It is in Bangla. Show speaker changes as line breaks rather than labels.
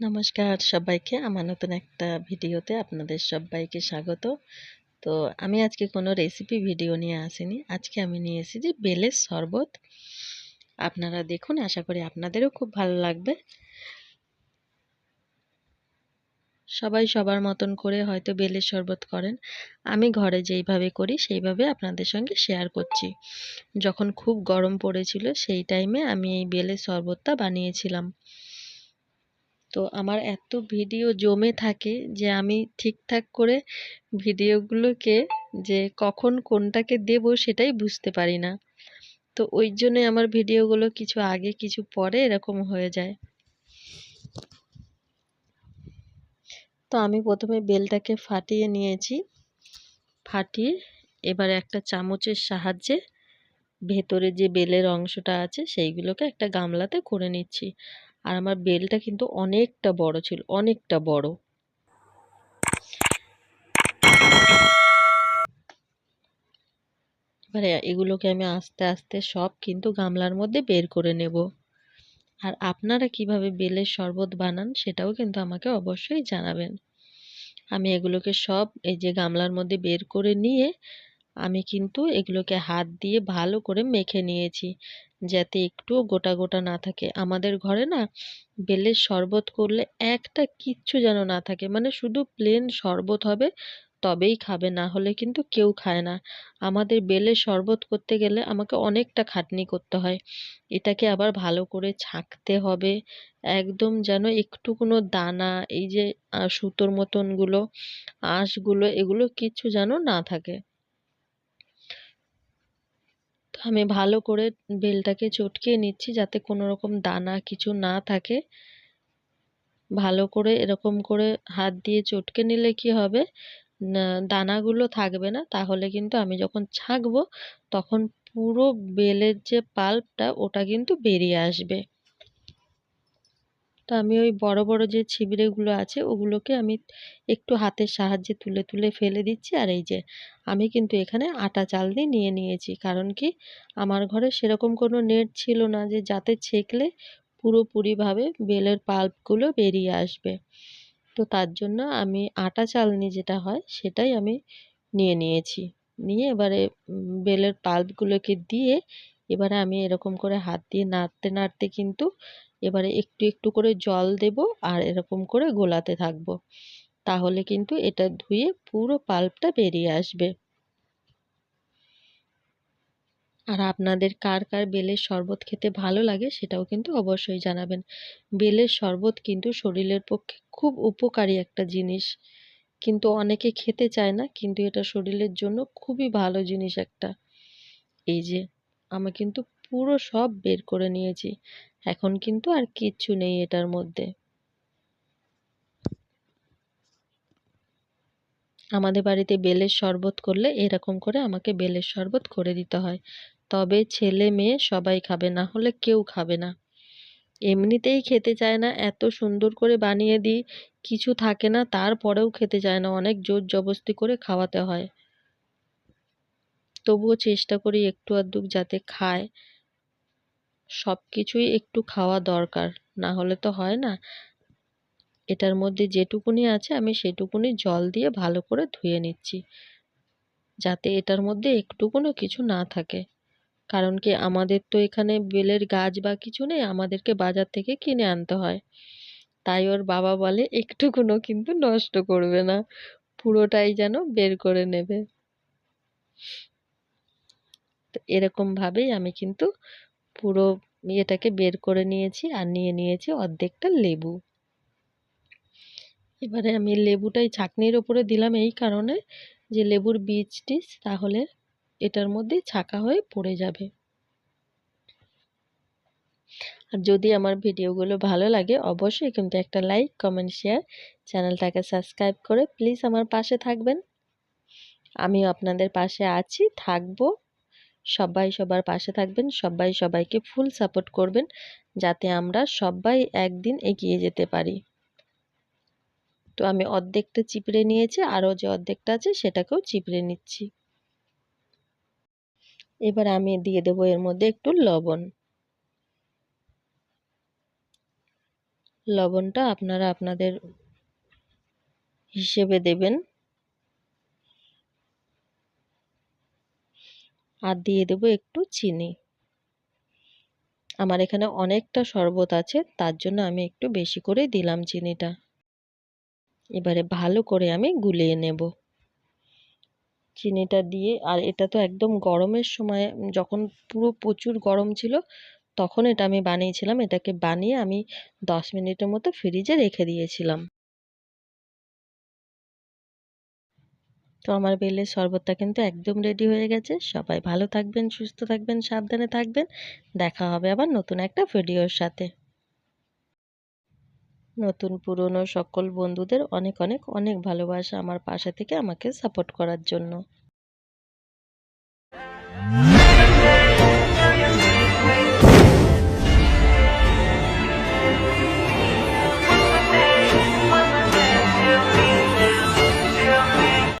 নমস্কার সবাইকে আমার নতুন একটা ভিডিওতে আপনাদের সবাইকে স্বাগত। তো আমি আজকে কোনো রেসিপি ভিডিও নিয়ে আসিনি। আজকে আমি নিয়ে এসেছি বেলের শরবত। আপনারা দেখুন, আশা করি আপনাদেরও খুব ভালো লাগবে। সবাই সবার মতন করে হয়তো বেলের শরবত করেন। আমি ঘরে যেইভাবে করি, সেইভাবে আপনাদের সঙ্গে শেয়ার করছি। যখন খুব গরম পড়েছিল, সেই টাইমে আমি এই বেলের শরবতটা বানিয়েছিলাম। তো আমার এত ভিডিও জমে থাকে যে আমি ঠিকঠাক করে ভিডিওগুলোকে যে কখন কোনটাকে দেব সেটাই বুঝতে পারি না। তো ওই জন্যে আমার ভিডিওগুলো কিছু আগে কিছু পরে এরকম হয়ে যায়। তো আমি প্রথমে বেলটাকে ফাটিয়ে নিয়েছি। ফাটিয়ে এবার একটা চামচের সাহায্যে ভেতরে যে বেলের অংশটা আছে সেইগুলোকে একটা গামলাতে করে নিচ্ছি। আর আমার বেলটা কিন্তু অনেকটা বড় ছিল, অনেকটা বড়। এবারে এগুলোকে আমি আস্তে আস্তে সব কিন্তু গামলার মধ্যে বের করে নেব। আর আপনারা কীভাবে বেলের শরবত বানান সেটাও কিন্তু আমাকে অবশ্যই জানাবেন। আমি এগুলোকে সব এই যে গামলার মধ্যে বের করে নিয়ে আমি কিন্তু এগুলোকে হাত দিয়ে ভালো করে মেখে নিয়েছি। যাতে একটুও গোটা গোটা না থাকে। আমাদের ঘরে না বেলের শরবত করলে একটা কিচ্ছু যেন না থাকে। মানে শুধু প্লেন শরবত হবে, তবেই খাবে। না হলে কিন্তু কেউ খায় না। আমাদের বেলের শরবত করতে গেলে আমাকে অনেকটা খাটনি করতে হয়। এটাকে আবার ভালো করে ছাঁকতে হবে। একদম যেন একটু কোনো দানা, এই যে সুতোর মতনগুলো, আঁশগুলো, এগুলো কিচ্ছু যেন না থাকে। আমি ভালো করে বেলটাকে চটকে নিচ্ছি যাতে কোনো রকম দানা কিছু না থাকে। ভালো করে এরকম করে হাত দিয়ে চটকে নিলে কি হবে? দানাগুলো থাকবে না। তাহলে কিন্তু আমি যখন ছাঁকবো, তখন পুরো বেলের যে পাল্পটা, ওটা কিন্তু বেরিয়ে আসবে। তো আমি ওই বড় বড় যে ছিবড়েগুলো আছে, ওগুলোকে আমি একটু হাতের সাহায্যে তুলে তুলে ফেলে দিচ্ছি। আর এই যে আমি কিন্তু এখানে আটা চাল দিয়ে নিয়ে নিয়েছি। কারণ কি? আমার ঘরে সেরকম কোনো নেট ছিল না যে যাতে ছেঁকলে পুরোপুরিভাবে বেলের পাল্পগুলো বেরিয়ে আসবে। তো তার জন্য আমি আটা চালনি যেটা হয়, সেটাই আমি নিয়ে নিয়েছি। নিয়ে এবারে বেলের পাল্পগুলোকে দিয়ে এবারে আমি এরকম করে হাত দিয়ে নাড়তে নাড়তে কিন্তু এবারে একটু একটু করে জল দেব আর এরকম করে গোলাতে থাকব। তাহলে কিন্তু এটা ধুয়ে পুরো পাল্পটা বেরিয়ে আসবে। আর আপনাদের কার কার বেলের শরবত খেতে ভালো লাগে সেটাও কিন্তু অবশ্যই জানাবেন। বেলের শরবত কিন্তু শরীরের পক্ষে খুব উপকারী একটা জিনিস। কিন্তু অনেকে খেতে চায় না, কিন্তু এটা শরীরের জন্য খুবই ভালো জিনিস একটা। এই যে, আমি কিন্তু পুরো সব বের করে নিয়েছি। এখন কিন্তু আর কিচ্ছু নেই এটার মধ্যে। আমাদের বাড়িতে বেলের শরবত করলে এরকম করে আমাকে বেলের শরবত করে দিতে হয়। তবে ছেলে মেয়ে সবাই খাবে, না হলে কেউ খাবে না। এমনিতেই খেতে চায় না, এত সুন্দর করে বানিয়ে দিই, কিছু থাকে না, তারপরেও খেতে চায় না, অনেক জোর জবস্তি করে খাওয়াতে হয়। তবুও চেষ্টা করি একটু আধটু যাতে খায়। সব কিছুই একটু খাওয়া দরকার, না হলে তো হয় না। এটার মধ্যে যেটুকুনি আছে, আমি সেটুকুনি জল দিয়ে ভালো করে ধুয়ে নিচ্ছি, যাতে এটার মধ্যে একটুকুনও কিছু না থাকে। কারণ কি, আমাদের তো এখানে বেলের গাছ বা কিছু নেই, আমাদেরকে বাজার থেকে কিনে আনতে হয়। তাই ওর বাবা বলে, একটুকুনও কিন্তু নষ্ট করবে না, পুরোটাই যেন বের করে নেবে। এরকমভাবেই আমি কিন্তু পুরো ইয়েটাকে বের করে নিয়েছি আর নিয়ে নিয়েছি অর্ধেকটা লেবু। এবারে আমি লেবুটাই ছাঁকনির ওপরে দিলাম এই কারণে যে লেবুর বীজ টিজ তাহলে এটার মধ্যে ছাকা হয়ে পড়ে যাবে। আর যদি আমার ভিডিওগুলো ভালো লাগে, অবশ্যই কিন্তু একটা লাইক, কমেন্ট, শেয়ার, চ্যানেলটাকে সাবস্ক্রাইব করে প্লিজ আমার পাশে থাকবেন। আমিও আপনাদের পাশে আছি, থাকব। সবাই সবার পাশে থাকবেন, সবাই সবাইকে ফুল সাপোর্ট করবেন, যাতে আমরা সবাই একদিন এগিয়ে যেতে পারি। তো আমি অর্ধেকটা চিপড়ে নিয়েছি, আরও যে অর্ধেকটা আছে সেটাকেও চিপড়ে নিচ্ছি। এবার আমি দিয়ে দেবো এর মধ্যে একটু লবণ। লবণটা আপনারা আপনাদের হিসেবে দেবেন। আর দিয়ে দেবো একটু চিনি। আমার এখানে অনেকটা শরবত আছে, তার জন্য আমি একটু বেশি করে দিলাম চিনিটা। এবারে ভালো করে আমি গুলিয়ে নেব। চিনিটা দিয়ে, আর এটা তো একদম গরমের সময়, যখন পুরো প্রচুর গরম ছিল, তখন এটা আমি বানিয়েছিলাম। এটাকে বানিয়ে আমি দশ মিনিটের মতো ফ্রিজে রেখে দিয়েছিলাম। তো আমার বেলের শরবতটা কিন্তু একদম রেডি হয়ে গেছে। সবাই ভালো থাকবেন, সুস্থ থাকবেন, সাবধানে থাকবেন। দেখা হবে আবার নতুন একটা ভিডিওর সাথে। নতুন পুরনো সকল বন্ধুদের অনেক অনেক অনেক ভালোবাসা আমার পাশে থেকে আমাকে সাপোর্ট করার জন্য।